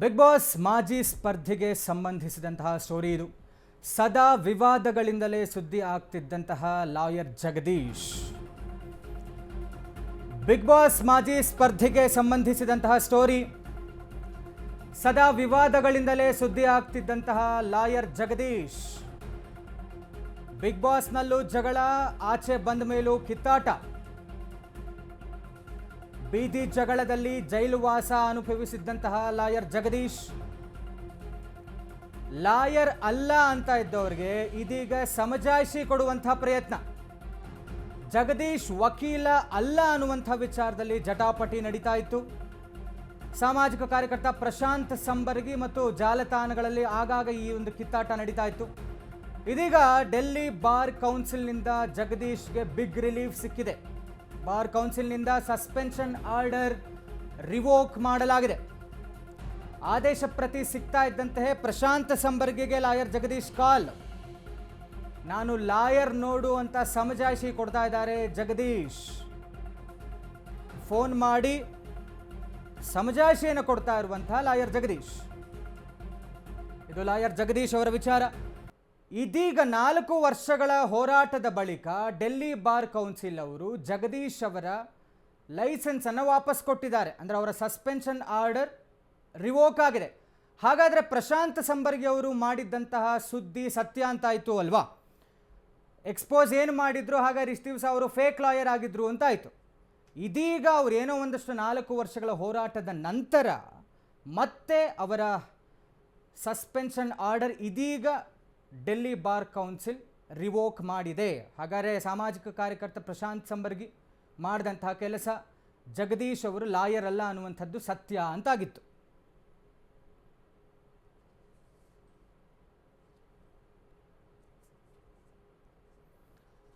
Big boss ಮಾಜಿ ಸ್ಪರ್ಧಿಗೆ ಸಂಬಂಧಿಸಿದಂತಹ ಸ್ಟೋರಿ ಇದು. ಸದಾ ವಿವಾದಗಳಿಂದಲೇ ಸುದ್ದಿ ಆಗ್ತಿದ್ದಂತಹ ಲಾಯರ್ ಜಗದೀಶ್. ಬಿಗ್ ಬಾಸ್ ಮಾಜಿ ಸ್ಪರ್ಧಿಗೆ ಸಂಬಂಧಿಸಿದಂತಹ ಸ್ಟೋರಿ. ಸದಾ ವಿವಾದಗಳಿಂದಲೇ ಸುದ್ದಿ ಆಗ್ತಿದ್ದಂತಹ ಲಾಯರ್ ಜಗದೀಶ್. ಬಿಗ್ ಬಾಸ್ನಲ್ಲೂ ಜಗಳ, ಆಚೆ ಬಂದ ಮೇಲೂ ಕಿತ್ತಾಟ. ಬೀದಿ ಜಗಳದಲ್ಲಿ ಜೈಲುವಾಸ ಅನುಭವಿಸಿದ್ದಂತಹ ಲಾಯರ್ ಜಗದೀಶ್. ಲಾಯರ್ ಅಲ್ಲ ಅಂತ ಇದ್ದವರಿಗೆ ಇದೀಗ ಸಮಜಾಯಿಷಿ ಕೊಡುವಂತಹ ಪ್ರಯತ್ನ. ಜಗದೀಶ್ ವಕೀಲ ಅಲ್ಲ ಅನ್ನುವಂಥ ವಿಚಾರದಲ್ಲಿ ಜಟಾಪಟಿ ನಡೀತಾ ಇತ್ತು. ಸಾಮಾಜಿಕ ಕಾರ್ಯಕರ್ತ ಪ್ರಶಾಂತ್ ಸಂಬರ್ಗಿ ಮತ್ತು ಜಾಲತಾಣಗಳಲ್ಲಿ ಆಗಾಗ ಈ ಒಂದು ಕಿತ್ತಾಟ ನಡೀತಾ ಇತ್ತು. ಇದೀಗ ಡೆಲ್ಲಿ ಬಾರ್ ಕೌನ್ಸಿಲ್ನಿಂದ ಜಗದೀಶ್ಗೆ ಬಿಗ್ ರಿಲೀಫ್ ಸಿಕ್ಕಿದೆ. ಬಾರ್ ಕೌನ್ಸಿಲ್ನಿಂದ ಸಸ್ಪೆನ್ಷನ್ ಆರ್ಡರ್ ರಿವೋಕ್ ಮಾಡಲಾಗಿದೆ. ಆದೇಶ ಪ್ರತಿ ಸಿಗ್ತಾ ಇದ್ದಂತೆಯೇ ಪ್ರಶಾಂತ್ ಸಂಬರ್ಗಿಗೆ ಲಾಯರ್ ಜಗದೀಶ್ ಕಾಲ್. ನಾನು ಲಾಯರ್ ನೋಡು ಅಂತ ಸಮಜಾಯಿಷಿ ಕೊಡ್ತಾ ಇದ್ದಾರೆ ಜಗದೀಶ್. ಫೋನ್ ಮಾಡಿ ಸಮಜಾಯಿಷಿಯನ್ನು ಕೊಡ್ತಾ ಇರುವಂತಹ ಲಾಯರ್ ಜಗದೀಶ್. ಇದು ಲಾಯರ್ ಜಗದೀಶ್ ಅವರ ವಿಚಾರ. ಇದೀಗ ನಾಲ್ಕು ವರ್ಷಗಳ ಹೋರಾಟದ ಬಳಿಕ ಡೆಲ್ಲಿ ಬಾರ್ ಕೌನ್ಸಿಲ್ ಅವರು ಜಗದೀಶ್ ಅವರ ಲೈಸೆನ್ಸ್ ಅನ್ನು ವಾಪಸ್ ಕೊಟ್ಟಿದ್ದಾರೆ. ಅಂದರೆ ಅವರ ಸಸ್ಪೆನ್ಷನ್ ಆರ್ಡರ್ ರಿವೋಕ್ ಆಗಿದೆ. ಹಾಗಾದರೆ ಪ್ರಶಾಂತ್ ಸಂಬರ್ಗಿ ಅವರು ಮಾಡಿದ್ದಂತಹ ಸುದ್ದಿ ಸತ್ಯ ಅಂತ ಆಯಿತು ಅಲ್ವಾ? ಎಕ್ಸ್ಪೋಸ್ ಏನು ಮಾಡಿದ್ರು, ಹಾಗಾದ್ರೆ ಇಷ್ಟು ದಿವಸ ಅವರು ಫೇಕ್ ಲಾಯರ್ ಆಗಿದ್ರು ಅಂತಾಯಿತು ಇದೀಗ ಅವರು ಏನೋ ಒಂದಷ್ಟು ನಾಲ್ಕು ವರ್ಷಗಳ ಹೋರಾಟದ ನಂತರ ಮತ್ತೆ ಅವರ ಸಸ್ಪೆನ್ಷನ್ ಆರ್ಡರ್ ಇದೀಗ ಡೆಲ್ಲಿ ಬಾರ್ ಕೌನ್ಸಿಲ್ ರಿವೋಕ್ ಮಾಡಿದೆ. ಹಾಗಾದರೆ ಸಾಮಾಜಿಕ ಕಾರ್ಯಕರ್ತ ಪ್ರಶಾಂತ್ ಸಂಬರ್ಗಿ ಮಾಡಿದಂತಹ ಕೆಲಸ ಜಗದೀಶ್ ಅವರು ಲಾಯರ್ ಅಲ್ಲ ಅನ್ನುವಂಥದ್ದು ಸತ್ಯ ಅಂತಾಗಿತ್ತು.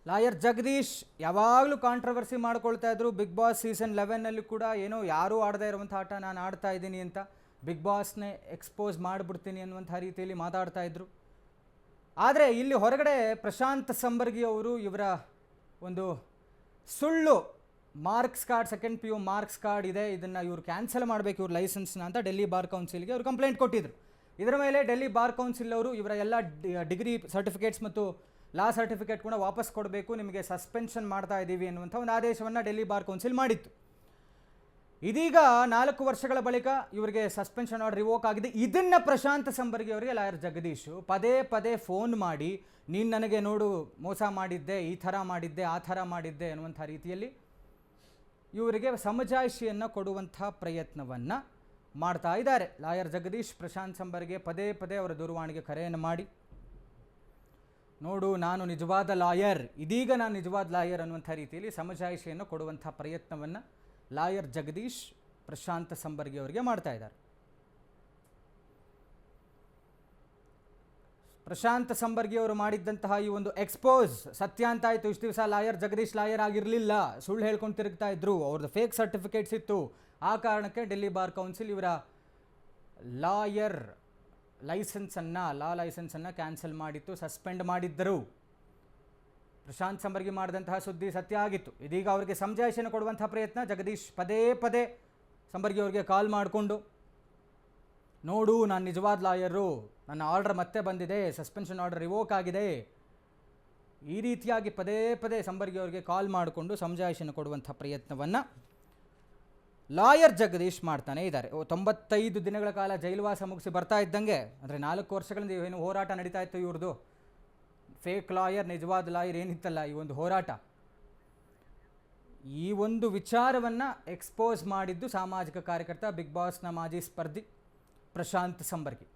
ಲಾಯರ್ ಜಗದೀಶ್ ಯಾವಾಗಲೂ ಕಾಂಟ್ರವರ್ಸಿ ಮಾಡ್ಕೊಳ್ತಾ ಇದ್ರು. ಬಿಗ್ ಬಾಸ್ ಸೀಸನ್ ಲೆವೆನ್ನಲ್ಲಿ ಕೂಡ ಏನೋ ಯಾರೂ ಆಡದೇ ಇರುವಂಥ ಆಟ ನಾನು ಆಡ್ತಾ ಇದ್ದೀನಿ ಅಂತ ಬಿಗ್ ಬಾಸ್ನೇ ಎಕ್ಸ್ಪೋಸ್ ಮಾಡಿಬಿಡ್ತೀನಿ ಅನ್ನುವಂಥ ರೀತಿಯಲ್ಲಿ ಮಾತಾಡ್ತಾ ಇದ್ರು. ಆದರೆ ಇಲ್ಲಿ ಹೊರಗಡೆ ಪ್ರಶಾಂತ್ ಸಂಬರ್ಗಿ ಅವರು ಇವರ ಒಂದು ಸುಳ್ಳು marks card second P U marks card ಇದೆ, ಇದನ್ನು ಇವರು ಕ್ಯಾನ್ಸಲ್ ಮಾಡಬೇಕು ಇವ್ರ ಲೈಸೆನ್ಸ್ನ ಅಂತ ಡೆಲ್ಲಿ ಬಾರ್ ಕೌನ್ಸಿಲ್ಗೆ ಅವರು ಕಂಪ್ಲೇಂಟ್ ಕೊಟ್ಟಿದ್ರು. ಇದರ ಮೇಲೆ ಡೆಲ್ಲಿ ಬಾರ್ ಕೌನ್ಸಿಲ್ ಅವರು ಇವರ ಎಲ್ಲ ಡಿಗ್ರಿ ಸರ್ಟಿಫಿಕೇಟ್ಸ್ ಮತ್ತು ಲಾ ಸರ್ಟಿಫಿಕೇಟ್ ಕೂಡ ವಾಪಸ್ ಕೊಡಬೇಕು, ನಿಮಗೆ ಸಸ್ಪೆನ್ಷನ್ ಮಾಡ್ತಾ ಇದ್ದೀವಿ ಅನ್ನುವಂಥ ಒಂದು ಆದೇಶವನ್ನು ಡೆಲ್ಲಿ ಬಾರ್ ಕೌನ್ಸಿಲ್ ಮಾಡಿತ್ತು. ಇದೀಗ ನಾಲ್ಕು ವರ್ಷಗಳ ಬಳಿಕ ಇವರಿಗೆ ಸಸ್ಪೆನ್ಷನ್ ಆರ್ಡರ್ ರಿವೋಕ್ ಆಗಿದೆ. ಇದನ್ನ ಪ್ರಶಾಂತ್ ಸಂಬರ್ಗಿ ಅವರಿಗೆ ಲಾಯರ್ ಜಗದೀಶ್ ಪದೇ ಪದೇ ಫೋನ್ ಮಾಡಿ, ನೀನು ನನಗೆ ನೋಡು, ಮೋಸ ಮಾಡಿದ್ದೆ, ಈ ಥರ ಮಾಡಿದ್ದೆ, ಆ ಥರ ಮಾಡಿದ್ದೆ ಅನ್ನುವಂಥ ರೀತಿಯಲ್ಲಿ ಇವರಿಗೆ ಸಮಜಾಯಿಷಿಯನ್ನು ಕೊಡುವಂಥ ಪ್ರಯತ್ನವನ್ನು ಮಾಡ್ತಾ ಇದ್ದಾರೆ. ಲಾಯರ್ ಜಗದೀಶ್ ಪ್ರಶಾಂತ್ ಸಂಬರ್ಗೆ ಪದೇ ಪದೇ ಅವರ ದೂರವಾಣಿಗೆ ಕರೆಯನ್ನು ಮಾಡಿ, ನೋಡು, ನಾನು ನಿಜವಾದ ಲಾಯರ್, ಇದೀಗ ನಾನು ನಿಜವಾದ ಲಾಯರ್ ಅನ್ನುವಂಥ ರೀತಿಯಲ್ಲಿ ಸಮಜಾಯಿಷಿಯನ್ನು ಕೊಡುವಂಥ ಪ್ರಯತ್ನವನ್ನು ಲಾಯರ್ ಜಗದೀಶ್ ಪ್ರಶಾಂತ್ ಸಂಬರ್ಗಿ ಅವರಿಗೆ ಮಾಡ್ತಾ ಇದ್ದಾರೆ. ಪ್ರಶಾಂತ ಸಂಬರ್ಗಿ ಅವರು ಮಾಡಿದ್ದಂತಹ ಈ ಒಂದು ಎಕ್ಸ್ಪೋಸ್ ಸತ್ಯ ಅಂತ ಆಯಿತು. ಇಷ್ಟು ದಿವಸ ಲಾಯರ್ ಜಗದೀಶ್ ಲಾಯರ್ ಆಗಿರಲಿಲ್ಲ. ಸುಳ್ಳು ಹೇಳ್ಕೊಂಡು ತಿರುಗ್ತಾ ಇದ್ರು. ಅವ್ರದ್ದು ಫೇಕ್ ಸರ್ಟಿಫಿಕೇಟ್ಸ್ ಇತ್ತು. ಆ ಕಾರಣಕ್ಕೆ ಡೆಲ್ಲಿ ಬಾರ್ ಕೌನ್ಸಿಲ್ ಇವರ ಲಾಯರ್ ಲೈಸೆನ್ಸನ್ನು, ಲಾ ಲೈಸೆನ್ಸನ್ನು ಕ್ಯಾನ್ಸಲ್ ಮಾಡಿತ್ತು, ಸಸ್ಪೆಂಡ್ ಮಾಡಿದ್ದರು. ಪ್ರಶಾಂತ್ ಸಂಬರ್ಗಿ ಮಾಡಿದಂತಹ ಸುದ್ದಿ ಸತ್ಯ ಆಗಿತ್ತು. ಇದೀಗ ಅವರಿಗೆ ಸಮಜಾಯಿಷನ್ನು ಕೊಡುವಂಥ ಪ್ರಯತ್ನ ಜಗದೀಶ್ ಪದೇ ಪದೇ ಸಂಬರ್ಗಿ ಅವರಿಗೆ ಕಾಲ್ ಮಾಡಿಕೊಂಡು, ನೋಡು ನಾನು ನಿಜವಾದ ಲಾಯರು, ನನ್ನ ಆರ್ಡರ್ ಮತ್ತೆ ಬಂದಿದೆ, ಸಸ್ಪೆನ್ಷನ್ ಆರ್ಡರ್ ರಿವೋಕ್ ಆಗಿದೆ. ಈ ರೀತಿಯಾಗಿ ಪದೇ ಪದೇ ಸಂಬರ್ಗಿ ಅವರಿಗೆ ಕಾಲ್ ಮಾಡಿಕೊಂಡು ಸಮಜಾಯಿಷನ್ನು ಕೊಡುವಂಥ ಪ್ರಯತ್ನವನ್ನು ಲಾಯರ್ ಜಗದೀಶ್ ಮಾಡ್ತಾನೆ ಇದ್ದಾರೆ. ತೊಂಬತ್ತೈದು ದಿನಗಳ ಕಾಲ ಜೈಲುವಾಸ ಮುಗಿಸಿ ಬರ್ತಾ ಇದ್ದಂಗೆ, ಅಂದರೆ ನಾಲ್ಕು ವರ್ಷಗಳಿಂದ ಏನು ಹೋರಾಟ ನಡೀತಾ ಇತ್ತು ಇವ್ರದ್ದು ಫೇಕ್ ಲಾಯರ್, ನಿಜವಾದ ಲಾಯರ್ ಏನಿತ್ತಲ್ಲ ಈ ಒಂದು ಹೋರಾಟ? ಈ ಒಂದು ವಿಚಾರವನ್ನು ಎಕ್ಸ್ಪೋಸ್ ಮಾಡಿದ್ದು ಸಾಮಾಜಿಕ ಕಾರ್ಯಕರ್ತ ಬಿಗ್ ಬಾಸ್ನ ಮಾಜಿ ಸ್ಪರ್ಧಿ ಪ್ರಶಾಂತ್ ಸಂಬರ್ಗಿ.